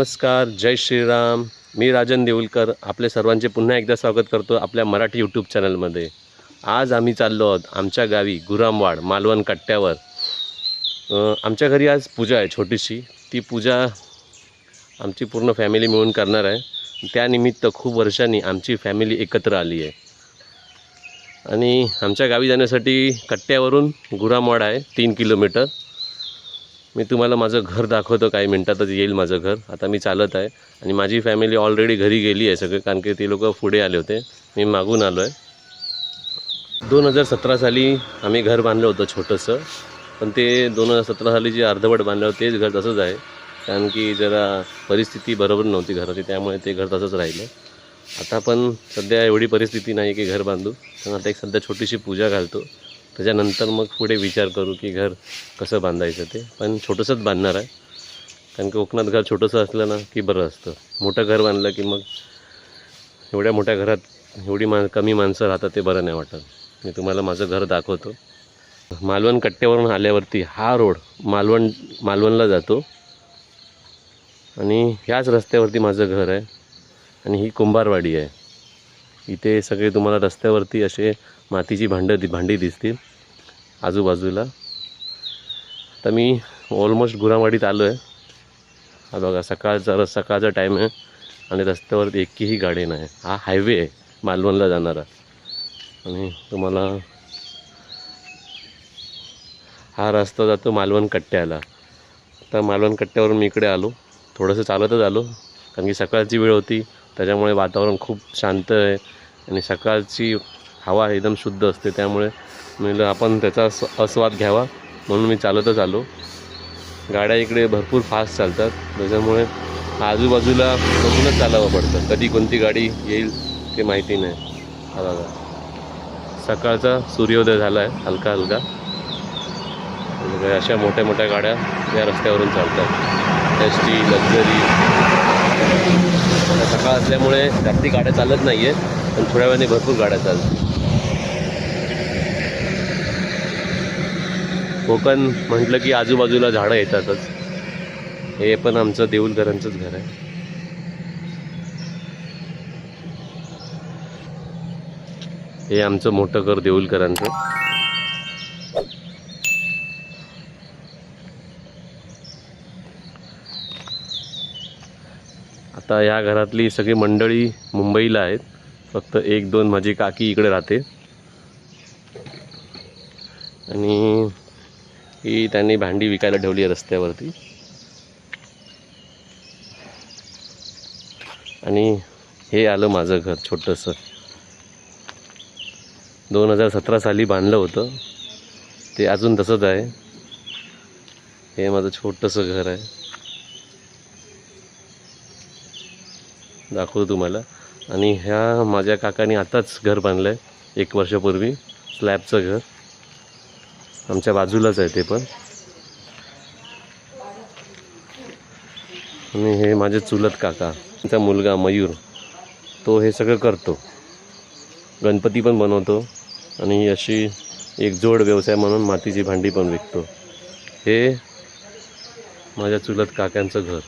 नमस्कार जय श्रीराम. मी राजन देऊलकर. आपले सर्वांचे पुन्हा एकदा स्वागत करतो आपल्या मराठी यूट्यूब चॅनलमध्ये आज आम्ही चाललो आहोत आमच्या गावी गुरामवाड मालवण कट्ट्यावर. आमच्या घरी आज पूजा आहे छोटीशी. ती पूजा आमची पूर्ण फॅमिली मिळून करणार आहे. त्यानिमित्त खूप वर्षांनी आमची फॅमिली एकत्र आली आहे. आणि आमच्या गावी जाण्यासाठी कट्ट्यावरून गुरामवाड आहे तीन किलोमीटर. मी तुम्हाला माझं घर दाखवतो काही मिनटातच येईल माझं घर. आता मी चालत आहे आणि माझी फॅमिली ऑलरेडी घरी गेली आहे सगळे कारण की ते लोक पुढे आले होते. मी मागून आलो आहे दोन हजार सतरा साली आम्ही घर बांधलं होतं छोटंसं पण ते दोन हजार सतरा साली जे अर्धवट बांधलं होतं तेच घर तसंच आहे. कारण की जरा परिस्थिती बरोबर नव्हती घराची त्यामुळे ते घर तसंच राहिलं. आता पण सध्या एवढी परिस्थिती नाही की घर बांधू. पण आता एक सध्या छोटीशी पूजा घालतो. त्याच्यानंतर मग पुढे विचार करू की घर कसं बांधायचं ते. पण छोटंसंच बांधणार आहे. कारण की कोकणात घर छोटंसं असलं ना की बरं असतं. मोठं घर बांधलं की मग एवढ्या मोठ्या घरात एवढी मा कमी माणसं राहतात ते बरं नाही वाटत. मी तुम्हाला माझं घर दाखवतो. मालवण कट्ट्यावरून आल्यावरती हा रोड मालवण मालवणला जातो. आणि ह्याच रस्त्यावरती माझं घर आहे. आणि ही कुंभारवाडी आहे. इथे सगळे तुम्हाला रस्त्यावरती असे मातीची भांडं दि भांडी दिसतील. आजूबाजूला. तर मी ऑलमोस्ट गुरामाडीत आलो आहे हा बघा सकाळचा रस सकाळचा टाईम आहे आणि रस्त्यावर एकही गाडी नाही. हा हायवे आहे मालवणला जाणारा. आणि तुम्हाला हा रस्ता जातो मालवण कट्ट्याला. तर मालवण कट्ट्यावरून मी इकडे आलो. थोडंसं चालतच आलो कारण की सकाळची वेळ होती. त्याच्यामुळे वातावरण खूप शांत आहे आणि सकाळची हवा एकदम शुद्ध असते त्यामुळे म्हणलं आपण त्याचा अस्वाद आस्वाद घ्यावा. म्हणून मी चालतच आलो. गाड्या इकडे भरपूर फास्ट चालतात. त्याच्यामुळे आजूबाजूला बघूनच चालावं पडतं. कधी कोणती गाडी येईल ते माहिती नाही. बघा. सकाळचा सूर्योदय झाला आहे हलका हलका अशा मोठ्या मोठ्या गाड्या या रस्त्यावरून चालतात. एस टी लक्झरी आता सकाळ असल्यामुळे जास्ती गाड्या चालत नाही आहेत पण थोड्या वेळाने भरपूर गाड्या चालतात. कोकण म्हटलं की आजूबाजूला झाडं येतातच. हे पण आमचं देऊलकरांचंच घर आहे. हे आमचं मोठं घर देऊलकरांचं. आता या घरातली सगळी मंडळी मुंबईला आहेत. फक्त एक दोन माझी काकी इकडे राहते. आणि ही त्यांनी भांडी विकायला ठेवली आहे रस्त्यावरती. आणि हे आलं माझं घर छोटंसं. दोन हजार सतरा साली बांधलं होतं. ते अजून तसंच आहे. हे माझं छोटंसं घर आहे. दाखवतो तुम्हाला. आणि ह्या माझ्या काकाने आताच घर बांधलं आहे एक वर्षापूर्वी स्लॅबचं घर. आमच्या बाजूलाच आहे ते पण. आणि हे माझे चुलत काका त्यांचा मुलगा मयूर तो हे सगळं करतो. गणपती पण बनवतो आणि अशी एक जोड व्यवसाय म्हणून मातीची भांडी पण विकतो. हे माझ्या चुलत काकांचं घर.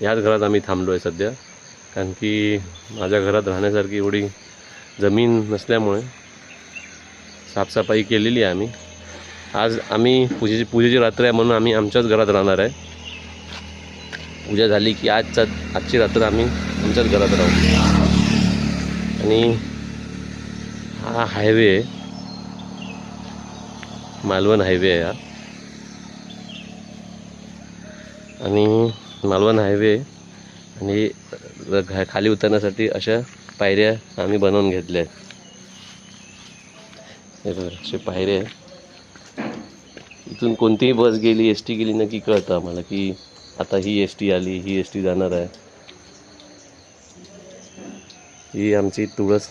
याच घरात आम्ही थांबलो आहे सध्या कारण की माझ्या घरात राहण्यासारखी एवढी जमीन नसल्यामुळे साफसफाई केलेली आहे आम्ही. आज आम्ही पूजेची पूजेची रात्र आहे म्हणून आम्ही आमच्याच घरात राहणार आहे. पूजा झाली की आजचा आजची रात्र आम्ही आमच्याच घरात राहू. आणि हा हायवे आहे. मालवण हायवे आहे हा. आणि मालवण हायवे आणि खाली उतरण्यासाठी अशा पायऱ्या आम्ही बनवून घेतल्या आहेत. हे बघा असे आहे इथून कोणतीही बस गेली एस टी गेली नक्की कळतं आम्हाला की आता ही एस टी आली ही एस टी जाणार आहे. ही आमची तुळस.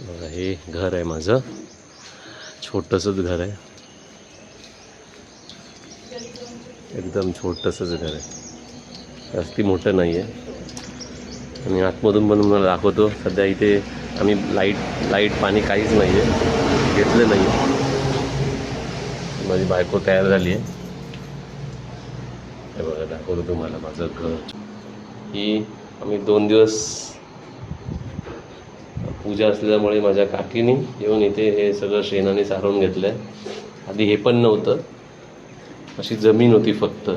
बघा हे घर आहे माझं. छोटंसंच घर आहे. एकदम छोटंसंच घर आहे. जास्ती मोठं नाही आहे आणि आतमधून पण मला दाखवतो. सध्या इथे आम्ही लाइट लाइट पाणी काहीच नाही आहे घेतलं नाही आहे माझी बायको तयार झाली आहे हे बघा दाखवतो तुम्हाला माझं घर. ही आम्ही दोन दिवस पूजा असल्यामुळे माझ्या काकीने येऊन इथे हे सगळं शेणाने सारून घेतलं आहे आधी हे पण नव्हतं. अशी जमीन होती फक्त.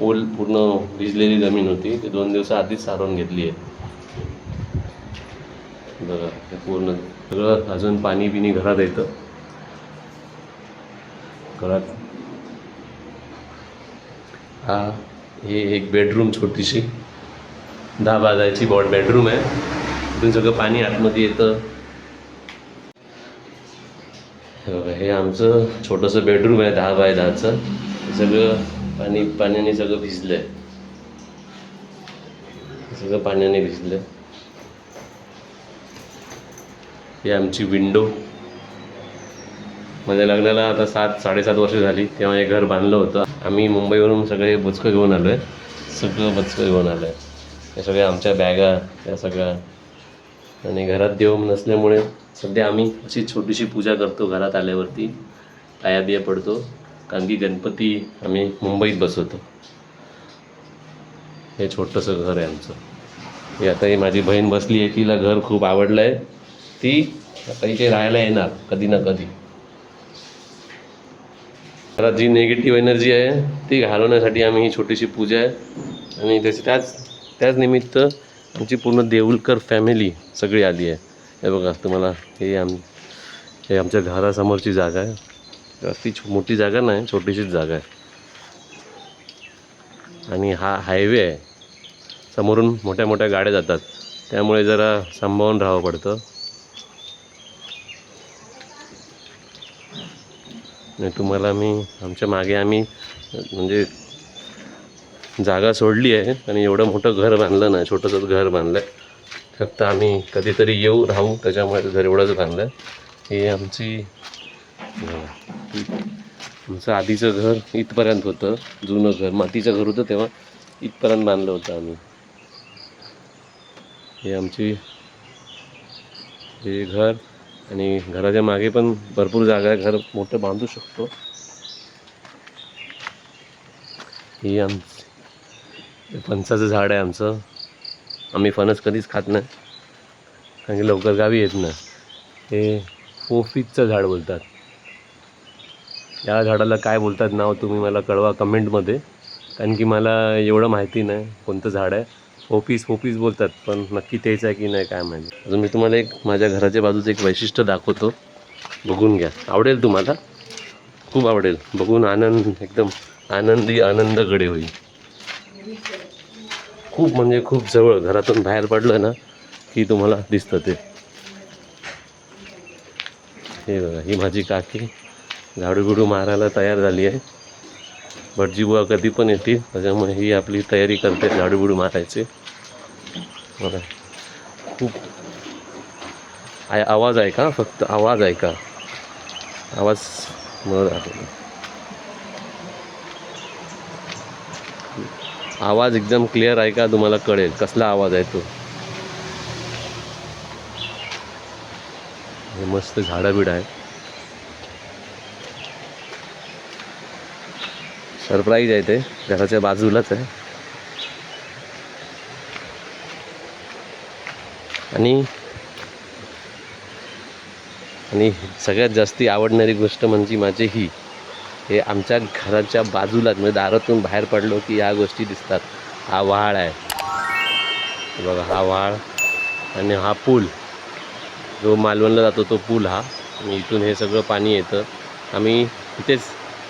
ओल पूर्ण भिजलेली जमीन होती. ती दोन दिवस आधीच घेतली आहे बघा हे पूर्ण सगळं अजून पाणी बिणी घरात येतं. घरात हा हे एक बेडरूम छोटीशी. दहा बाजायची बॉड बेडरूम आहे. इथून सगळं पाणी आतमध्ये येतं. हे बघा, हे आमचं छोटंसं बेडरूम आहे दहा बाय दहाचं. हे सगळं पाणी पाण्याने सगळं भिजलं आहे सगळं पाण्याने भिजलं आहे ही आमची विंडो. माझ्या लग्नाला आता सात साडेसात वर्ष झाली. तेव्हा हे घर बांधलं होतं. आम्ही मुंबईवरून सगळे बुचकं घेऊन आलो आहे सगळं बचकं घेऊन आलो आहे हे सगळ्या आमच्या बॅगा या सगळ्या. आणि घरात देव नसल्यामुळे सध्या आम्ही अशी छोटीशी पूजा करतो घरात आल्यावरती. पाया बिया पडतो. कारण की गणपती आम्ही मुंबईत बसवतो. हे छोटंसं घर आहे आमचं. हे आता ही माझी बहीण बसली आहे. तिला घर खूप आवडलं आहे ती आता इथे राहायला येणार कधी ना कधी. घरात जी निगेटिव्ह एनर्जी आहे ती घालवण्यासाठी आम्ही ही छोटीशी पूजा आहे. आणि त्याची त्याच त्याच निमित्त आमची पूर्ण देऊळकर फॅमिली सगळी आली आहे. हे बघा तुम्हाला हे आम हे आमच्या घरासमोरची जागा आहे. ती छो- मोठी जागा नाही छोटीशीच जागा आहे. आणि हा हायवे आहे. समोरून मोठ्या मोठ्या गाड्या जातात. त्यामुळे जरा सांभाळून राहावं पडतं. नाही तुम्हाला मी आमच्या मागे आम्ही म्हणजे जागा सोडली आहे आणि एवढं मोठं घर बांधलं नाही छोटंसंच घर बांधलं आहे फक्त आम्ही कधीतरी येऊ राहू त्याच्यामुळे घर एवढंच बांधलं आहे हे आमची आमचं आधीचं घर इथपर्यंत होतं जुनं घर मातीचं घर होतं तेव्हा इथपर्यंत बांधलं होतं आम्ही. हे आमची हे घर आणि घराच्या मागे पण भरपूर जागा आहे. घर मोठं बांधू शकतो. ही आम फणसाचं झाड आहे आमचं. आम्ही फणस कधीच खात नाही. कारण की लवकर गावी येत नाही. हे पोफीचं झाड बोलतात. या झाडाला काय बोलतात नाव तुम्ही मला कळवा कमेंटमध्ये. कारण की मला एवढं माहिती नाही कोणतं झाड आहे. पोपीस पोपीस बोलतात पण नक्की तेच आहे की नाही काय माहिती. अजून मी तुम्हाला एक माझ्या घराच्या बाजूचं एक वैशिष्ट्य दाखवतो. बघून घ्या. आवडेल तुम्हाला? खूप आवडेल. बघून आनंद एकदम आनंदी आनंदकडे होईल. खूप म्हणजे खूप जवळ घरातून बाहेर पडलं ना की तुम्हाला दिसतं ते. हे बघा ही माझी काकी झाडू बिडू मारायला तयार झाली आहे. भटजी बुवा कधी पण येतील. त्याच्यामुळे ही आपली तयारी करते झाडू बिडू मारायचे. बघा खूप. आय आवाज आहे का? फक्त आवाज ऐका आवाज मला आवाज एकदम क्लिअर आहे का तुम्हाला कळेल? कसला आवाज आहे तो? मस्त झाडं बिड आहे. सरप्राईज आहे ते. घराच्या बाजूलाच आहे. आणि आणि सगळ्यात जास्ती आवडणारी गोष्ट म्हणजे माझी ही. हे आमच्या घराच्या बाजूलाच म्हणजे दारातून बाहेर पडलो की या गोष्टी दिसतात. हा व्हाळ आहे. बघा हा व्हाळ आणि हा पूल. जो मालवणला जातो तो पूल हा. आणि इथून हे सगळं पाणी येतं. आम्ही इथेच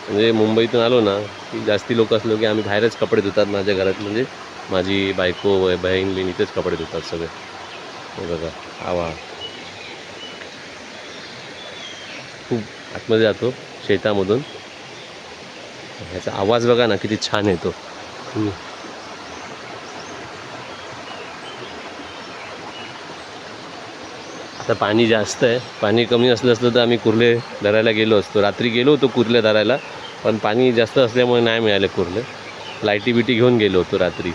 म्हणजे मुंबईतून आलो ना की जास्ती लोक असलो की आम्ही बाहेरच कपडे धुतात माझ्या घरात. म्हणजे माझी बायको व बहीण इथेच कपडे धुतात सगळे. हे बघा आवा. खूप आतमध्ये जातो शेतामधून. ह्याचा आवाज बघा ना किती छान येतो. आता पाणी जास्त आहे. पाणी कमी असलं असतं तर आम्ही कुर्ले धरायला गेलो असतो. रात्री गेलो होतो कुर्ले धरायला पण पाणी जास्त असल्यामुळे नाही मिळाले कुर्ले. लाईटी बिटी घेऊन गेलो होतो रात्री.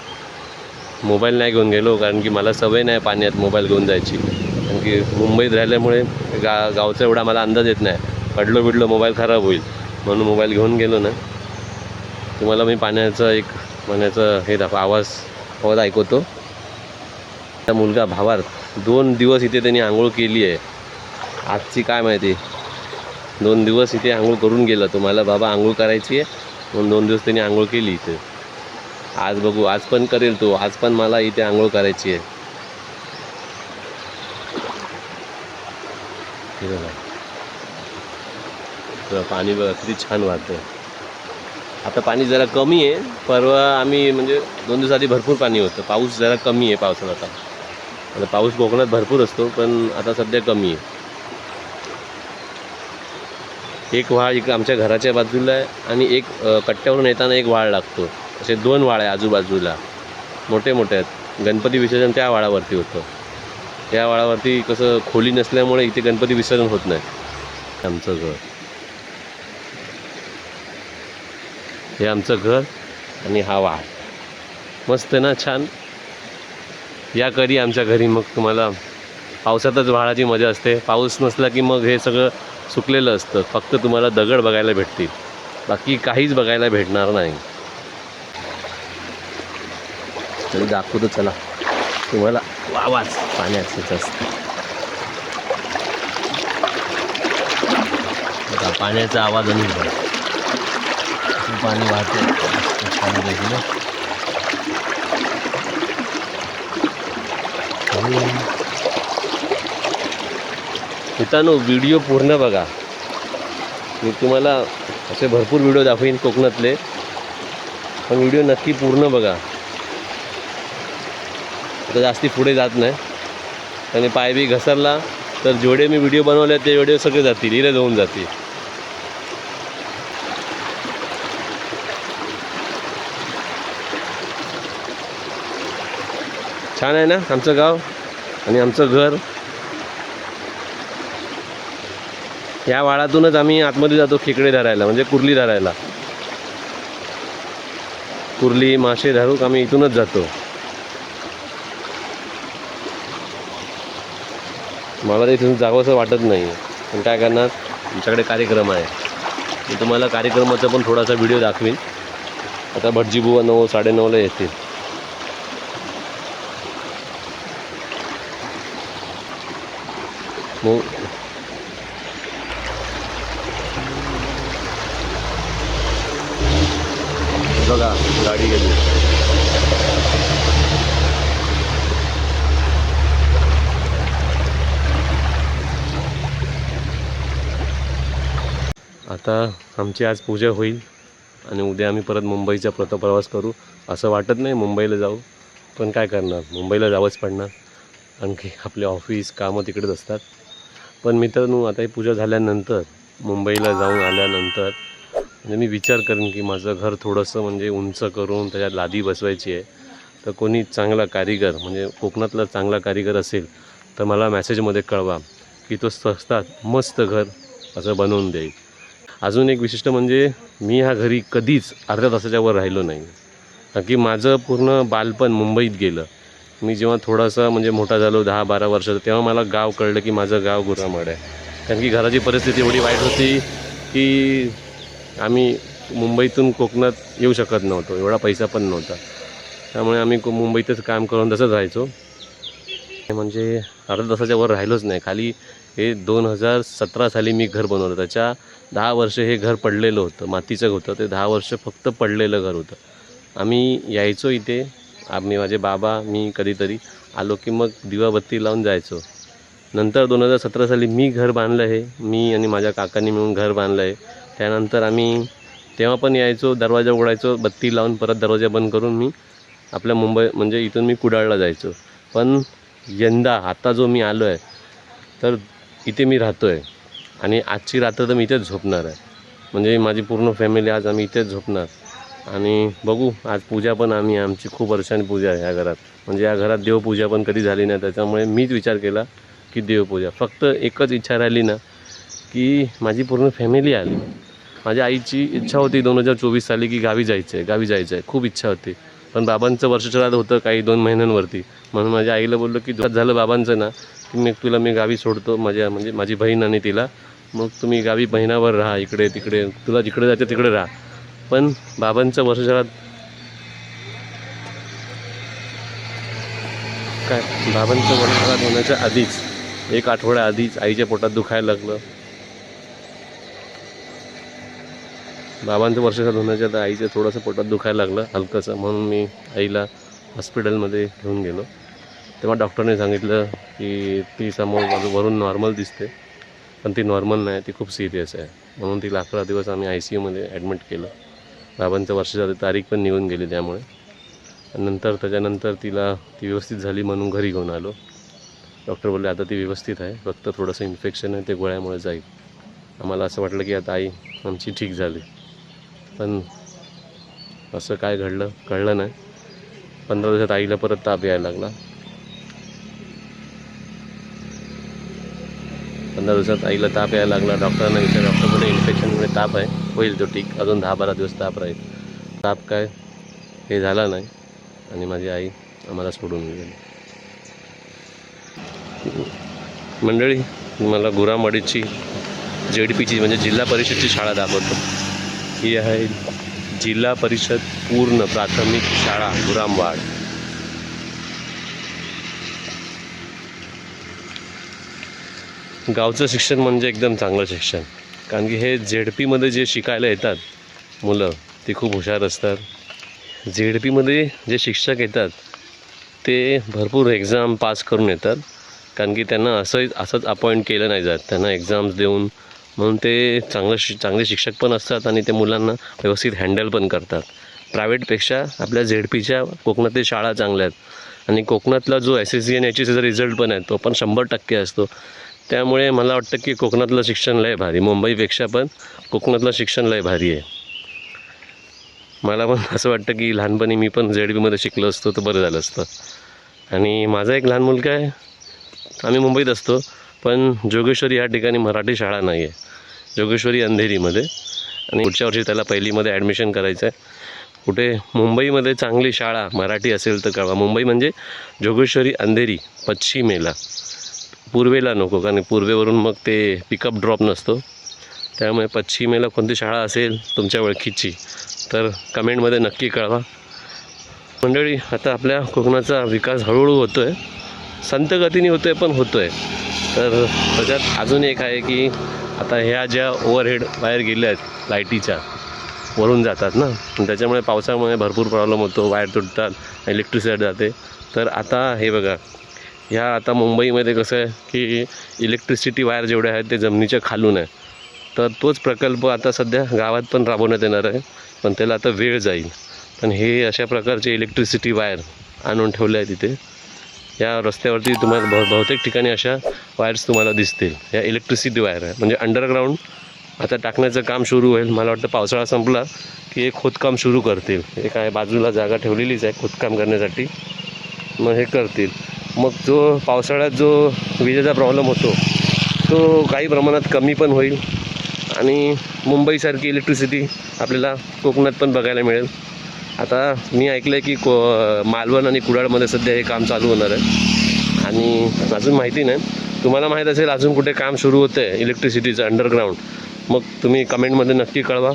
मोबाईल नाही घेऊन गेलो कारण की मला सवय नाही पाण्यात मोबाईल घेऊन जायची. कारण की मुंबईत राहिल्यामुळे गा गावचा एवढा मला अंदाज येत नाही. पडलो बिडलो मोबाईल खराब होईल म्हणून मोबाईल घेऊन गेलो ना. तुम्हाला मी पाण्याचं एक म्हणायचं हे दाखव आवाज आवाज ऐकवतो. त्या मुलगा भावार दोन दिवस इथे त्यांनी आंघोळ केली आहे. आजची काय माहिती? दोन दिवस इथे आंघोळ करून गेला. तो मला बाबा आंघोळ करायची आहे. म्हणून दोन दिवस त्यांनी आंघोळ केली इथे. आज बघू आज पण करेल तो. आज पण मला इथे आंघोळ करायची आहे. पाणी बघा किती छान वाहतं आता पाणी जरा कमी आहे. परवा आम्ही म्हणजे दोन दिवसाआधी भरपूर पाणी होतं. पाऊस जरा कमी आहे पावसात आता. आता पाऊस कोकणात भरपूर असतो पण आता सध्या कमी आहे. एक व्हाळ इकडं आमच्या घराच्या बाजूला आहे आणि एक कट्ट्यावरून येताना एक वाळ लागतो. असे दोन वाळ आहे आजूबाजूला. मोठे मोठे आहेत. गणपती विसर्जन त्या वाळावरती होतं. त्या वाळावरती कसं खोली नसल्यामुळे इथे गणपती विसर्जन होत नाही. आमचं घर. हे आमचं घर आणि हा वाळ मस्त ना? छान. या कधी आमच्या घरी मग तुम्हाला पावसातच व्हाळाची मजा असते. पाऊस नसला की मग हे सगळं सुकलेलं असतं. फक्त तुम्हाला दगड बघायला भेटतील. बाकी काहीच बघायला भेटणार नाही. तरी दाखवतो चला. तुम्हाला आवाज. पाण्याचं बघा, पाण्याचा आवाज आणि पाणी वाहते. पाणी देखील. मित्रांनो व्हिडिओ पूर्ण बघा. मी तुम्हाला असे भरपूर व्हिडिओ दाखवीन कोकणातले. पण व्हिडिओ नक्की पूर्ण बघा. आता जास्ती पुढे जात नाही. आणि पाय बी घसरला तर जेवढे मी व्हिडिओ बनवले ते व्हिडिओ सगळे जातील. इरे जाऊन जातील. छान आहे ना आमचं गाव आणि आमचं घर. या वाळातूनच आम्ही आतमध्ये जातो खेकडे धरायला म्हणजे कुर्ली धरायला. कुर्ली मासे धारूक आम्ही इथूनच जातो. मला इथून जावंसं वाटत नाही. पण काय करणार? आमच्याकडे कार्यक्रम आहे. मी तुम्हाला कार्यक्रमाचा पण थोडासा व्हिडिओ दाखवीन. आता भटजी बुवा नऊ साडेनऊला येतील. मग बघा गाडी गेली आता आमची आज पूजा होईल आणि उद्या आम्ही परत मुंबईचा प्रत प्रवास करू. असं वाटत नाही मुंबईला जाऊ पण काय करणार? मुंबईला जावंच पडणार. आणखी आपले ऑफिस कामं तिकडेच असतात. पण मित्रांनो आता ही पूजा झाल्यानंतर मुंबईला जाऊन आल्यानंतर म्हणजे मी विचार करेन की माझं घर थोडंसं म्हणजे उंच करून त्याच्यात लादी बसवायची आहे. तर कोणी चांगला कारीगर म्हणजे कोकणातला चांगला कारीगर असेल तर मला मेसेजमध्ये कळवा की तो स्वस्तात मस्त घर असं बनवून देईल. अजून एक विशिष्ट म्हणजे मी ह्या घरी कधीच अर्ध्या तासाच्या वर राहिलो नाही. कारण की माझं पूर्ण बालपण मुंबईत गेलं. मी जेव्हा थोडासा म्हणजे मोठा झालो दहा बारा वर्षाचा तेव्हा मला गाव कळलं की माझं गाव गुरामड आहे. कारण की घराची परिस्थिती एवढी वाईट होती की आम्ही मुंबईतून कोकणात येऊ शकत नव्हतो एवढा पैसा पण नव्हता. त्यामुळे आम्ही को- मुंबईतच काम करून तसंच राहायचो. म्हणजे अर्धा तासाच्या वर राहिलोच नाही. खाली हे दोन हजार सतरा साली मी घर बनवलं. त्याच्या दहा वर्ष हे घर पडलेलं होतं मातीचं होतं. ते दहा वर्ष फक्त पडलेलं घर होतं. आम्ही यायचो इथे. आम्ही माझे बाबा मी कधीतरी आलो की मग दिवाबत्ती लावून जायचो. नंतर दोन हजार सतरा साली मी घर बांधलं आहे मी आणि माझ्या काकांनी मिळून घर बांधलं आहे त्यानंतर आम्ही तेव्हा पण यायचो दरवाजा उघडायचो बत्ती लावून परत दरवाजा बंद करून मी आपल्या मुंबई म्हणजे इथून मी कुडाळला जायचो. पण यंदा आता जो मी आलो आहे तर इथे मी राहतो आहे आणि आजची रात्र तर मी इथेच झोपणार आहे. म्हणजे माझी पूर्ण फॅमिली आज आम्ही इथेच झोपणार. आणि बघू आज पूजा पण आम्ही आमची खूप वर्षांनी पूजा आहे या घरात. म्हणजे या घरात देवपूजा पण कधी झाली नाही त्याच्यामुळे मीच विचार केला की देवपूजा. फक्त एकच इच्छा राहिली ना की माझी पूर्ण फॅमिली आली. माझ्या आईची इच्छा होती दोन हजार चोवीस साली की गावी जायचं आहे गावी जायचं आहे खूप इच्छा होती. पण बाबांचं वर्ष श्राद्ध होतं काही दोन महिन्यांवरती. म्हणून माझ्या आईला बोललो की झालं बाबांचं ना की मी तुला मी गावी सोडतो माझ्या म्हणजे माझी बहीण आणि तिला. मग तुम्ही गावी महिनाभर राहा इकडे तिकडे. तुला जिकडे जायचं तिकडे राहा. पण बाबांचं वर्षभरात काय? बाबांचं वर्ष होण्याच्या आधीच एक आठवड्या आधीच आईच्या पोटात दुखायला लागलं. बाबांचं वर्षात होण्याच्या आता आईचं थोडंसं पोटात दुखायला लागलं हलकंसं. म्हणून मी आईला हॉस्पिटलमध्ये घेऊन गेलो. तेव्हा डॉक्टरने सांगितलं की ती समोर वरून नॉर्मल दिसते पण ती नॉर्मल नाही ती खूप सिरियस आहे. म्हणून तिला अकरा दिवस आम्ही आय सी यूमध्ये ॲडमिट केलं. बाबांचं वर्षाची तारीख पण निघून गेली त्यामुळे. नंतर त्याच्यानंतर तिला ती व्यवस्थित झाली म्हणून घरी घेऊन आलो. डॉक्टर बोलले आता ती व्यवस्थित आहे. फक्त थोडंसं इन्फेक्शन आहे ते गोळ्यामुळे जाईल. आम्हाला असं वाटलं की आता आई आमची ठीक झाली. पण असं काय घडलं कळलं नाही. पंधरा दिवसात आईला परत ताप यायला लागला. पंधरा दिवसात आईला ताप यायला लागला. डॉक्टरांना विचार डॉक्टर बोलले इन्फेक्शनमुळे ताप आहे. होईल तो ठीक. अजून दहा बारा दिवस ताप राहील. ताप काय? हे झाला नाही. आणि माझी आई आम्हाला सोडून गेली. मंडळी मला गुरामवाडीची डी पीची म्हणजे जिल्हा परिषदची शाळा दाखवतो. ही आहे जिल्हा परिषद पूर्ण प्राथमिक शाळा गुरामवाड. गावचं शिक्षण म्हणजे एकदम चांगलं शिक्षण. कारण की हे झेड पीमध्ये जे शिकायला येतात मुलं ती खूप हुशार असतात. झेड पीमध्ये जे शिक्षक येतात ते भरपूर एक्झाम पास करून येतात. कारण की त्यांना असं असंच अपॉइंट केलं नाही जात. त्यांना एक्झाम्स देऊन म्हणून ते चांगलं शि चांगले शिक्षक पण असतात आणि ते मुलांना व्यवस्थित हँडल पण करतात. प्रायव्हेटपेक्षा आपल्या झेड पीच्या कोकणातील शाळा चांगल्या आहेत. आणि कोकणातला जो एस एस सी आणि एच एस सीचा रिझल्ट पण आहे तो पण शंभर टक्के असतो. त्यामुळे मला वाटतं की कोकणातलं शिक्षण लय भारी. मुंबईपेक्षा पण कोकणातलं शिक्षण लय भारी आहे. मला पण असं वाटतं की लहानपणी मी पण झेड बीमध्ये शिकलो असतो तर बरं झालं असतं. आणि माझा एक लहान मुलगा आहे. आम्ही मुंबईत असतो. पण जोगेश्वरी या ठिकाणी मराठी शाळा नाही आहे जोगेश्वरी अंधेरीमध्ये. आणि पुढच्या वर्षी त्याला पहिलीमध्ये ॲडमिशन करायचं आहे कुठे मुंबईमध्ये चांगली शाळा मराठी असेल तर कळवा. मुंबई म्हणजे जोगेश्वरी अंधेरी पश्चिमेला. पूर्वेला नको कारण पूर्वेवरून मग ते पिकअप ड्रॉप नसतो. त्यामुळे पश्चिमेला कोणती शाळा असेल तुमच्या ओळखीची तर कमेंटमध्ये नक्की कळवा. मंडळी आता आपल्या कोकणाचा विकास हळूहळू होतो आहे संत गतीने होतो आहे पण होतो आहे तर त्याच्यात अजून एक आहे की आता ह्या ज्या ओव्हरहेड वायर गेल्या आहेत लाईटीच्या वरून जातात ना. त्याच्यामुळे पावसामुळे भरपूर प्रॉब्लेम होतो वायर तुटतात इलेक्ट्रिसिटी जाते. तर आता हे बघा ह्या आता मुंबईमध्ये कसं आहे की इलेक्ट्रिसिटी वायर जेवढे आहेत ते जमिनीच्या खालून आहे. तर तोच प्रकल्प आता सध्या गावात पण राबवण्यात येणार आहे पण त्याला आता वेळ जाईल. पण हे अशा प्रकारचे इलेक्ट्रिसिटी वायर आणून ठेवले आहे तिथे या रस्त्यावरती तुम्हाला बहु बहुतेक ठिकाणी अशा वायर्स तुम्हाला दिसतील. या इलेक्ट्रिसिटी वायर आहे. म्हणजे अंडरग्राऊंड आता टाकण्याचं काम सुरू होईल. मला वाटतं पावसाळा संपला की एक खोदकाम सुरू करतील. हे काय बाजूला जागा ठेवलेलीच आहे खोदकाम करण्यासाठी. मग हे करतील. मग जो पावसाळ्यात जो विजेचा प्रॉब्लेम होतो तो काही प्रमाणात कमी पण होईल आणि मुंबईसारखी इलेक्ट्रिसिटी आपल्याला कोकणात पण बघायला मिळेल. आता मी ऐकलं आहे की को मालवण आणि कुडाळमध्ये सध्या हे काम चालू होणार आहे. आणि अजून माहिती नाही. तुम्हाला माहीत असेल अजून कुठे काम सुरू होतं आहे इलेक्ट्रिसिटीचं अंडरग्राऊंड मग तुम्ही कमेंटमध्ये नक्की कळवा.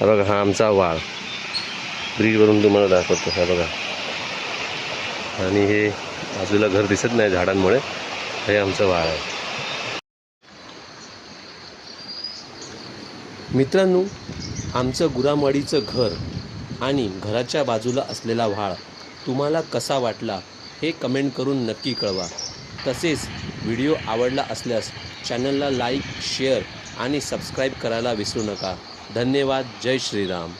बघा हा आमचा वाळ. ब्रिजवरून तुम्हाला दाखवतो हा बघा. आणि हे बाजूला घर दिसत नाही झाडांमुळे. हे आमचं वाळ आहे. मित्रांनो आमचं गुरामवाडीचं घर आणि घराच्या बाजूला असलेला व्हाळ तुम्हाला कसा वाटला हे कमेंट करून नक्की कळवा. तसेच व्हिडिओ आवडला असल्यास चॅनलला लाईक शेअर आणि सबस्क्राईब करायला विसरू नका. धन्यवाद. जय श्रीराम.